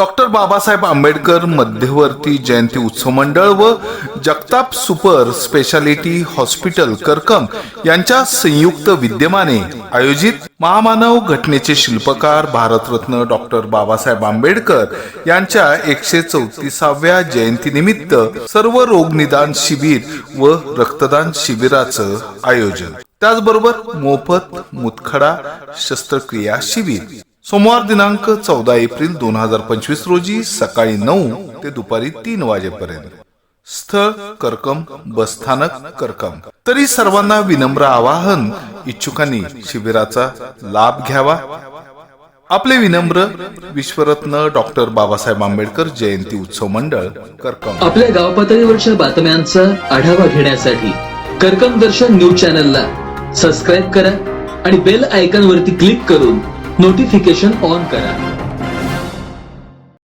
Doctor Babasaheb Ambedkar मध्यवर्ती जयंती उत्सव मंडळ व Jagtap super speciality hospital Karkam यांच्या संयुक्त विद्यमाने आयोजित महामानव घटनेचे शिल्पकार भारतरत्न डॉक्टर बाबासाहेब आंबेडकर यांच्या एकशे चौतीसाव्या जयंतीनिमित्त सर्व रोगनिदान शिबिर व रक्तदान शिबिराचं आयोजन. त्याचबरोबर मोफत मुतखडा शस्त्रक्रिया शिबिर. सोमवार दिनांक चौदा एप्रिल दोन हजार पंचवीस रोजी सकाळी नऊ ते दुपारी तीन वाजेपर्यंत. स्थळ करकम बसस्थानक करकम. तरी सर्वांना विनम्र आवाहन इच्छुकांनी शिबिराचा लाभ घ्यावा. आपले विनम्र विश्वरत्न डॉक्टर बाबासाहेब आंबेडकर जयंती उत्सव मंडळ करकम. आपल्या गाव पातळीवरच्या बातम्यांचा आढावा घेण्यासाठी करकम दर्शन न्यूज चॅनलला सबस्क्राईब करा आणि बेल आयकॉन वरती क्लिक करून नोटिफिकेशन ऑन करा.